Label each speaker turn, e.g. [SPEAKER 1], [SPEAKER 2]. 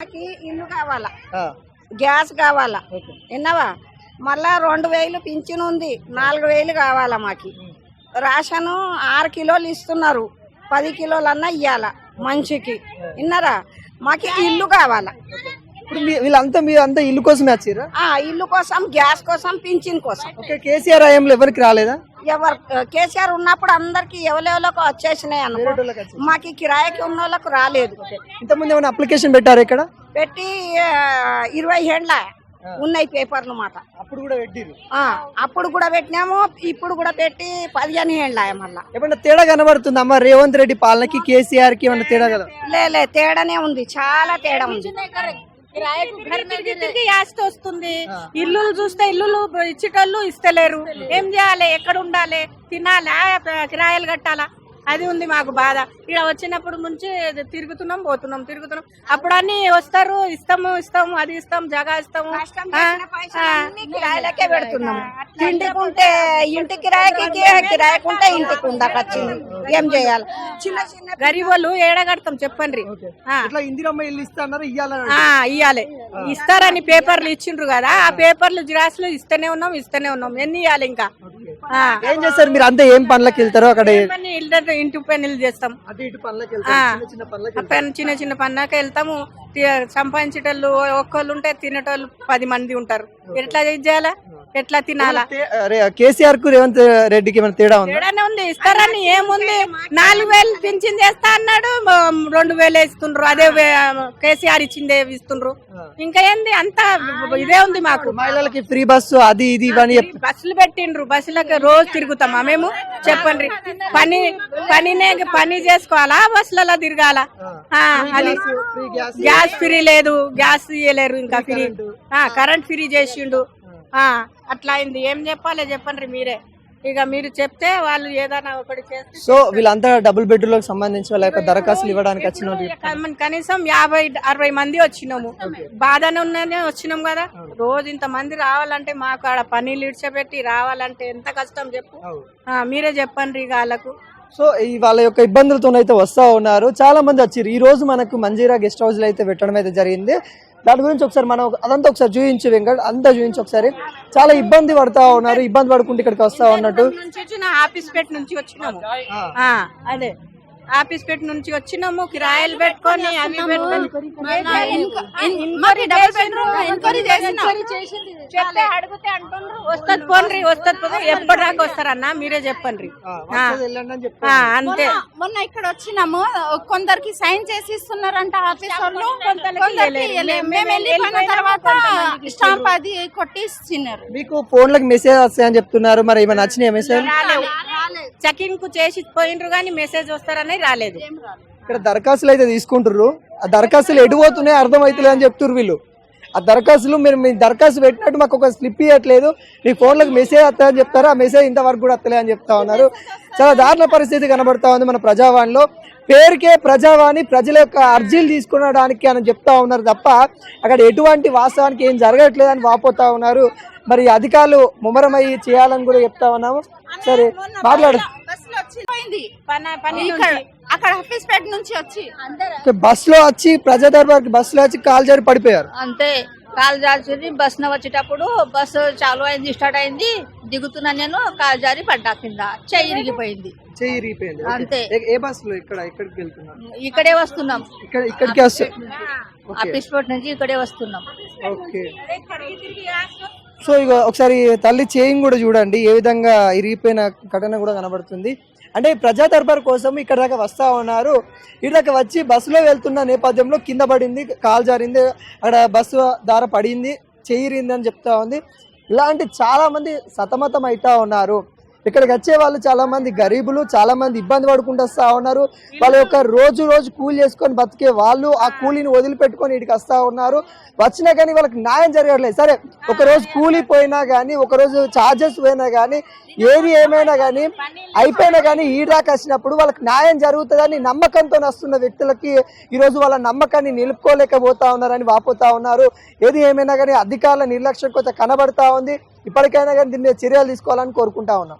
[SPEAKER 1] మాకి ఇల్లు కావాలా? గ్యాస్ కావాలా. విన్నావా? మళ్ళా రెండు వేలు పింఛన్ ఉంది. నాలుగు వేలు కావాలా మాకి. రేషను ఆరు కిలోలు ఇస్తున్నారు. పది కిలోలన్నా ఇయ్యాల? మనిషికి విన్నారా? మాకి ఇల్లు కావాలా?
[SPEAKER 2] ఇప్పుడు మీ- వీళ్ళంతా మీరు అంతా ఇల్లు కోసమే వచ్చిర్రా
[SPEAKER 1] ఆ ఇల్లు కోసం గ్యాస్ కోసం పింఛన్ కోసం.
[SPEAKER 2] ఓకే కేసీఆర్ హయాంలో ఎవరికి రాలేదా?
[SPEAKER 1] ఎవరు కేసీఆర్ ఉన్నప్పుడు అందరికి ఎవరెవరికి వచ్చేసినాయి అనుకో.
[SPEAKER 2] వేరేటోళ్ళకి వచ్చింది.
[SPEAKER 1] మాకి కిరాయికి ఉన్న వాళ్ళకు రాలేదు.
[SPEAKER 2] ఇంతకుముందు ఏమైనా అప్లికేషన్ పెట్టారు ఇక్కడ?
[SPEAKER 1] పెట్టి ఆ, ఇరవై ఏండ్ల ఉన్నాయి పేపర్లు మాట.
[SPEAKER 2] అప్పుడు కూడా పెట్టిరు.
[SPEAKER 1] ఆ, అప్పుడు కూడా పెట్టినాము ఇప్పుడు కూడా పెట్టి పదిహేను ఏండ్ల మళ్ళా.
[SPEAKER 2] ఏమన్నా తేడా కనబడుతుంది? అమ్మ రేవంత్ రెడ్డి పాలనకి కేసీఆర్కి ఏమన్నా తేడా కదా
[SPEAKER 1] లే లే తేడానే ఉంది చాలా తేడా ఉంది.
[SPEAKER 3] యాస్ట్ వస్తుంది. ఇల్లు చూస్తే ఇల్లులు ఇచ్చేటోళ్ళు ఇస్తలేరు. ఏం చేయాలి? ఎక్కడ ఉండాలి? తినాలా? కిరాయిలు కట్టాలా? అది ఉంది మాకు బాధ. ఇక్కడ వచ్చినప్పుడు నుంచి తిరుగుతున్నాం పోతున్నాం తిరుగుతున్నాం. అప్పుడు అన్ని వస్తారు ఇస్తాము ఇస్తాము అది ఇస్తాం జగా ఇస్తాము.
[SPEAKER 1] కిరాయిలకే పెడుతున్నాము ఇంటికి ఉంటే ఇంటి కిరాయికి కిరాయికి ఉంటే ఇంటికి ఏం చేయాలి? చిన్న చిన్న
[SPEAKER 3] గరీబోళ్ళు ఏడగడతాం చెప్పండి. ఇయ్యాలి ఇస్తారని పేపర్లు ఇచ్చిండ్రు కదా ఆ పేపర్లు జిరాక్స్లు ఇస్తూనే ఉన్నాం ఇస్తూనే ఉన్నాం. ఎన్ని ఇయ్యాలి ఇంకా.
[SPEAKER 2] ఏం చేస్తారు మీరు? అంతా ఏం పనులకు వెళ్తారో అక్కడ?
[SPEAKER 3] ఇంటి పనులు చేస్తాం.
[SPEAKER 2] చిన్న చిన్న పనులకు
[SPEAKER 3] వెళ్తాము. సంపాదించేటోళ్ళు ఒక్కళ్ళు ఉంటే తినేటోళ్ళు పది మంది ఉంటారు. ఎట్లా చేయాలా? ఎట్లా తినాలా?
[SPEAKER 2] కేసీఆర్కు రేవంత్ రెడ్డికి ఏమైనా తేడా ఉందా?
[SPEAKER 3] తేడానే ఉంది ఇస్తారని ఏముంది? నాలుగు వేలు పింఛన్ చేస్తా అన్నాడు రెండు వేలు ఇస్తుండ్రు. అదే కేసీఆర్ ఇచ్చిందే ఇస్తుండ్రు. ఇంకా ఏంది? అంతా ఇదే ఉంది మాకు.
[SPEAKER 2] మహిళలకి ఫ్రీ బస్సు అది ఇది
[SPEAKER 3] బస్సులు పెట్టిండ్రు. బస్సులకు రోజు తిరుగుతామా మేము? చెప్పండి. పని పనినే పని చేసుకోవాలా? బస్సులలో తిరగాల? అది. గ్యాస్ ఫ్రీ లేదు. గ్యాస్ ఇయ్యలేరు ఇంకా ఫ్రీ. కరెంట్ ఫ్రీ చేసిండు. అట్లా అయింది. ఏం చెప్పాలి చెప్పండి మీరే. ఇక మీరు చెప్తే వాళ్ళు ఏదైనా ఒకటి చేస్తే
[SPEAKER 2] సో వీళ్ళంతా డబుల్ బెడ్రూమ్ సంబంధించి వాళ్ళ యొక్క దరఖాస్తులు ఇవ్వడానికి వచ్చిన
[SPEAKER 3] కనీసం యాభై అరవై మంది వచ్చినాము. బాధనే ఉన్నానే వచ్చినాం కదా. రోజు ఇంత మంది రావాలంటే మాకు ఆడ పనీళ్ళు ఇడ్చబెట్టి రావాలంటే ఎంత కష్టం చెప్పు. మీరే చెప్పండి ఇక వాళ్ళకు
[SPEAKER 2] సో ఈ వాళ్ళ యొక్క ఇబ్బందులతో అయితే వస్తా ఉన్నారు. చాలా మంది వచ్చారు ఈ రోజు మనకు మంజీరా గెస్ట్ హౌస్లో అయితే పెట్టడం అయితే జరిగింది. దాని గురించి ఒకసారి మనం అదంతా ఒకసారి చూపించు వెంకట్ అంతా చూపించి ఒకసారి. చాలా ఇబ్బంది పడతా ఉన్నారు ఇబ్బంది పడుకుంటూ ఇక్కడికి వస్తా ఉన్నట్టు.
[SPEAKER 3] నుంచి వచ్చిన ఆఫీస్ పెట్టి నుంచి వచ్చినాము. ఆ, అదే. ఆఫీస్ పెట్టి నుంచి వచ్చినాము కిరాయిలు పెట్టుకొని అవి చెప్తే అడిగితే అంటుండ్రు వస్తది పోన్రి వస్తది పోన్రి ఎప్పటిదాకా వస్తారన్నా మీరే చెప్పండి అంతే.
[SPEAKER 4] మొన్న ఇక్కడ వచ్చినాము కొందరికి సైన్ చేసి ఇస్తున్నారంట ఆఫీస్ వాళ్ళు. మేము వెళ్ళిపోయిన తర్వాత స్టాంప్ అది కొట్టి ఇచ్చినారు
[SPEAKER 2] మీకు ఫోన్లకు మెసేజ్ వస్తాయని చెప్తున్నారు. మరి ఏమైనా వచ్చినాయి మెసేజ్
[SPEAKER 3] చెకింగ్కు చేసి పోయినరు కానీ మెసేజ్ వస్తారని రాలేదు.
[SPEAKER 2] ఇక్కడ దరఖాస్తులు అయితే తీసుకుంటారు ఆ దరఖాస్తులు ఎటు పోతున్నాయి అర్థం అవుతలేదు అని చెప్తున్నారు వీళ్ళు. ఆ దరఖాస్తులు మీరు మీ దరఖాస్తు పెట్టినట్టు మాకు ఒక స్లిప్ ఇవ్వట్లేదు మీ ఫోన్లకు మెసేజ్ వస్తాయని చెప్తారు? ఆ మెసేజ్ ఇంతవరకు కూడా వస్తలే అని చెప్తా ఉన్నారు. చాలా దారుణ పరిస్థితి కనబడతా ఉంది మన ప్రజావాణిలో. పేరుకే ప్రజావాణి ప్రజల యొక్క అర్జీలు తీసుకునడానికి అని చెప్తా ఉన్నారు తప్ప అక్కడ ఎటువంటి వాస్తవానికి ఏం జరగట్లేదు అని వాపోతా ఉన్నారు. మరి అధికారులు ముమ్మరమయ్యి చేయాలని కూడా చెప్తా ఉన్నాము. సరే మాట్లాడు.
[SPEAKER 4] అక్కడ ఆఫీస్ పేట నుంచి. వచ్చి.
[SPEAKER 2] బస్లో వచ్చి ప్రజా దర్బార్కి బస్లో వచ్చి కాల్ జారి పడిపోయారు.
[SPEAKER 5] అంతే కాలు జారి బస్ వచ్చేటప్పుడు బస్సు చాలు అయింది స్టార్ట్ అయింది. దిగుతున్నా నేను కాలు జారి పడ్డా కింద. చెయ్యి ఇరిగిపోయింది. అంతే.
[SPEAKER 2] ఏ- ఏ బస్లో ఇక్కడ
[SPEAKER 5] వస్తున్నాం.
[SPEAKER 2] ఇక్కడ ఇక్కడికి వస్తే
[SPEAKER 5] ఆఫీస్ పోర్ట్ నుంచి ఇక్కడే వస్తున్నాం.
[SPEAKER 2] ఓకే. సో ఇక ఒకసారి తల్లి చేయింగ్ కూడా చూడండి ఏ విధంగా ఇరిగిపోయిన ఘటన కూడా కనబడుతుంది. అంటే ప్రజా దర్బార్ కోసం ఇక్కడ దాకా వస్తా ఉన్నారు. ఇక్కడ దాకా వచ్చి బస్సులో వెళ్తున్న నేపథ్యంలో కింద పడింది కాలు జారింది అక్కడ బస్సు దార పడింది చేయిరింది అని చెప్తా ఉంది. ఇలాంటి చాలామంది సతమతం అవుతా ఉన్నారు. ఇక్కడికి వచ్చే వాళ్ళు చాలా మంది గరీబులు చాలా మంది ఇబ్బంది పడుకుంటూ వస్తా ఉన్నారు. వాళ్ళ యొక్క రోజు రోజు కూలి చేసుకొని బతికే వాళ్ళు ఆ కూలీని వదిలిపెట్టుకొని ఇక్కడికి వస్తా ఉన్నారు. వచ్చినా కానీ వాళ్ళకి న్యాయం జరగట్లేదు. సరే ఒక రోజు కూలి పోయినా కానీ ఒక రోజు చార్జెస్ పోయినా కానీ ఏది ఏమైనా కానీ అయిపోయినా కానీ ఈడాకి వచ్చినప్పుడు వాళ్ళకి న్యాయం జరుగుతుందని నమ్మకంతో వస్తున్న వ్యక్తులకి ఈరోజు వాళ్ళ నమ్మకాన్ని నిలుపుకోలేకపోతా ఉన్నారని వాపోతా ఉన్నారు. ఏది ఏమైనా కానీ అధికారుల నిర్లక్ష్యం కొంత కనబడతా ఉంది. ఇప్పటికైనా కానీ దీని మీద చర్యలు తీసుకోవాలని కోరుకుంటా ఉన్నాం.